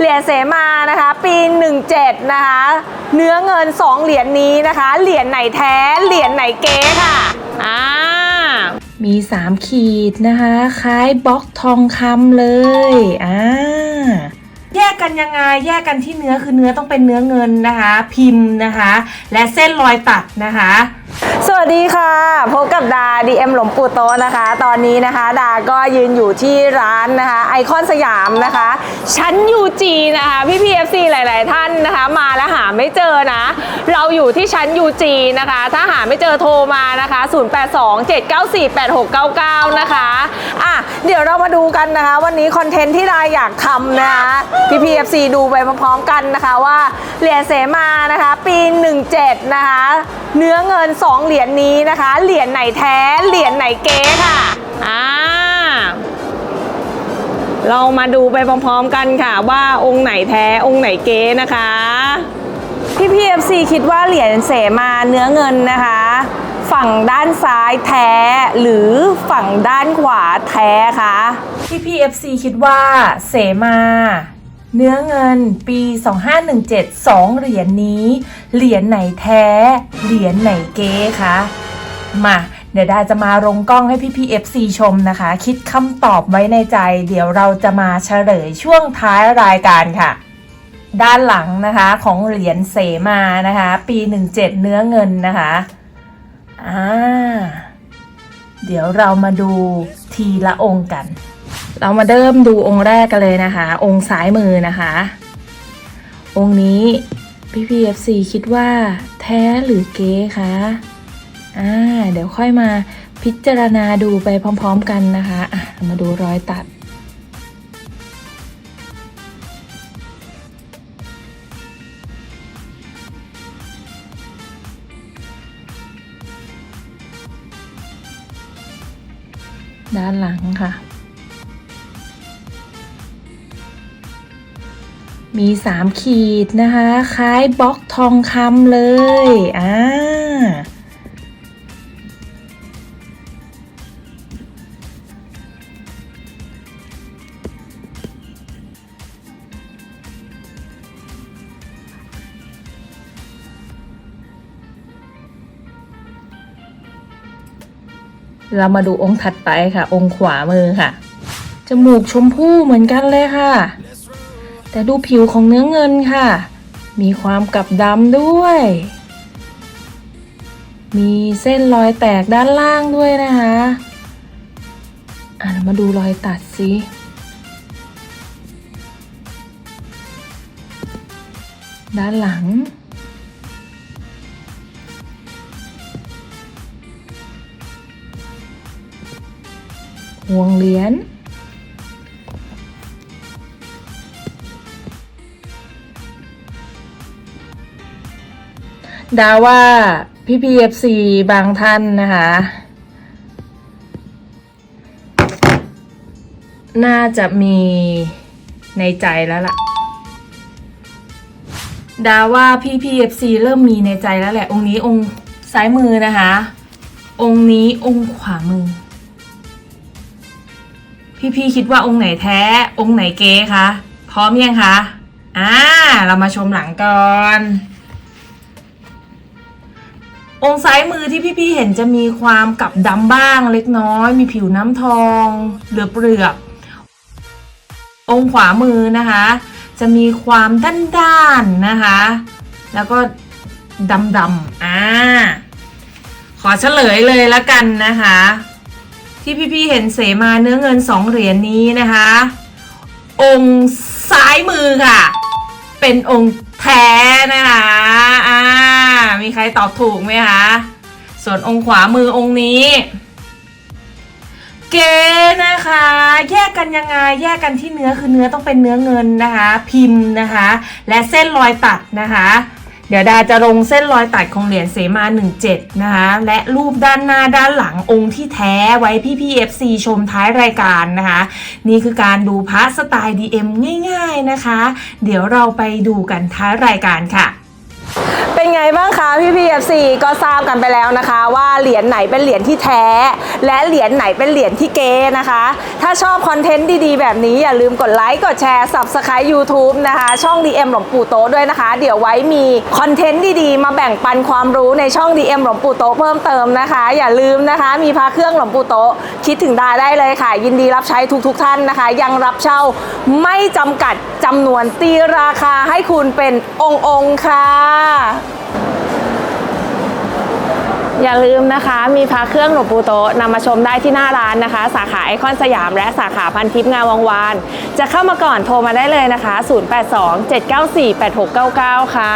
เหรียญเสมานะคะ ปี 17 นะคะ เนื้อเงิน 2 เหรียญนี้นะคะ เหรียญไหนแท้ เหรียญไหนเก๊ค่ะอ่ามี 3 ขีดนะคะ คล้ายบล็อกทองคำเลยอ่าแยกกันยังไงแยกกันที่เนื้อคือเนื้อต้องเป็นเนื้อเงินนะคะ พิมพ์นะคะ และเส้นรอยตัดนะคะส วัสดีค่ะพบกับดา DM หลวงปู่โตนะคะ ตอนนี้นะคะ ดาก็ยืนอยู่ที่ร้านนะคะไอคอนสยามนะคะชั้น UG นะคะพี่พี FC หลาย ๆ ท่านนะคะ มาแล้วหาไม่เจอนะ เราอยู่ที่ชั้น UG นะคะ ถ้าหาไม่เจอโทรมานะคะ 0827948699 นะคะอะเดี๋ยวเรามาดูกันนะคะ วันนี้คอนเทนต์ที่ดาอยากทำนะคะพี่พี FC ดูไปพร้อม ๆ กันนะคะว่าเหรียญเสมานะคะ ปี 17 นะคะ เนื้อเงิน 2 เหรียญนี้นะคะ เหรียญไหนแท้ เหรียญไหนเก๊ค่ะอ่าเรามาดูไปพร้อมๆกันค่ะ ว่าองค์ไหนแท้องค์ไหนเก๊นะคะพี่พีเอฟซีคิดว่าเหรียญเสมาเนื้อเงินนะคะ ฝั่งด้านซ้ายแท้ หรือฝั่งด้านขวาแท้คะที่ PFC คิดว่าเสมา เนื้อเงินปี 2517 2 เหรียญนี้ เหรียญไหนแท้ เหรียญไหนเก๊คะมาเดี๋ยวดาจะมาลงกล้องให้พี่ PFC ชมนะคะ คิดคำตอบไว้ในใจ เดี๋ยวเราจะมาเฉลยช่วงท้ายรายการค่ะ ด้านหลังนะคะของเหรียญเสมานะคะ ปี 17 เนื้อเงินนะคะอ่าเดี๋ยวเรามาดูทีละองค์กัน เรามาเริ่มดูองค์แรกกันเลยนะคะ องค์ซ้ายมือนะคะ องค์นี้พี่พีเอฟซีคิดว่าแท้หรือเก๊คะอ่าเดี๋ยวค่อยมาพิจารณาดูไปพร้อมๆกันนะคะอะมาดูรอยตัด ด้านหลังค่ะ มีสามขีดนะคะ คล้ายบล็อกทองคำเลย อ่า เรามาดูองค์ถัดไปค่ะ องค์ขวามือค่ะ จมูกชมพู่เหมือนกันเลยค่ะ แต่ดูผิวของเนื้อเงินค่ะ มีความกับดำด้วย มีเส้นรอยแตกด้านล่างด้วยนะคะอะเรามาดูรอยตัดสิด้านหลัง ห่วงเหรียญ ดาว่าพี่พีเอฟซีบางท่านนะคะ น่าจะมีในใจแล้วล่ะ ดาว่าพี่พีเอฟซีเริ่มมีในใจแล้วแหละ องค์นี้องค์ซ้ายมือนะคะ องค์นี้องค์ขวามือ พี่พี่คิดว่าองค์ไหนแท้ องค์ไหนเก๊คะ พร้อมยังคะ อ่า เรามาชมหลังก่อน องค์ซ้ายมือที่พี่ๆเห็นจะมีความกับดำบ้างเล็กน้อย มีผิวน้ำทองเหลือเปลือก องขวามือนะคะ จะมีความด้านๆนะคะ แล้วก็ดำๆอ่าขอเฉลยเลยละกันนะคะ ที่พี่ๆเห็นเสมาเนื้อเงินสองเหรียญนี้นะคะ องค์ซ้ายมือค่ะ เป็นองค์ แท้นะคะอ่ามีใครตอบถูกไหมคะ ส่วนองค์ขวามือองค์นี้ เกนะคะ แยกกันยังไง แยกกันที่เนื้อคือเนื้อต้องเป็นเนื้อเงินนะคะ พิมพ์นะคะ และเส้นรอยตัดนะคะ เดี๋ยวดาจะลงเส้นรอยตัดของเหรียญเสมา17 นะคะ และรูปด้านหน้าด้านหลังองค์ที่แท้ไว้พี่พี่ FC ชมท้ายรายการนะคะ นี่คือการดูพระสไตล์ DM ง่าย ๆนะคะ เดี๋ยวเราไปดูกันท้ายรายการค่ะ เป็นไงบ้างคะพี่พีเอฟซีก็ทราบกันไปแล้วนะคะ ว่าเหรียญไหนเป็นเหรียญที่แท้ และเหรียญไหนเป็นเหรียญที่เก๊นะคะ ถ้าชอบคอนเทนต์ดีๆ แบบนี้อย่าลืมกดไลค์กดแชร์ Subscribe YouTube นะคะ ช่อง DM หลวงปู่โตด้วยนะคะ เดี๋ยวไว้มีคอนเทนต์ดีๆ มาแบ่งปันความรู้ในช่อง DM หลวงปู่โตเพิ่มเติมนะคะ อย่าลืมนะคะ มีพระเครื่องหลวงปู่โตคิดถึงดาได้เลยค่ะ ยินดีรับใช้ทุกๆท่านนะคะ ยังรับเช่าไม่จำกัดจำนวนตีราคาให้คุณเป็นองค์ๆค่ะ อย่าลืมนะคะ มีพระเครื่องหลวงปู่โตนำมาชมได้ที่หน้าร้านนะคะ สาขาไอคอนสยามและสาขาพันทิพย์งามวงวาน จะเข้ามาก่อนโทรมาได้เลยนะคะ 082 794 8699 ค่ะ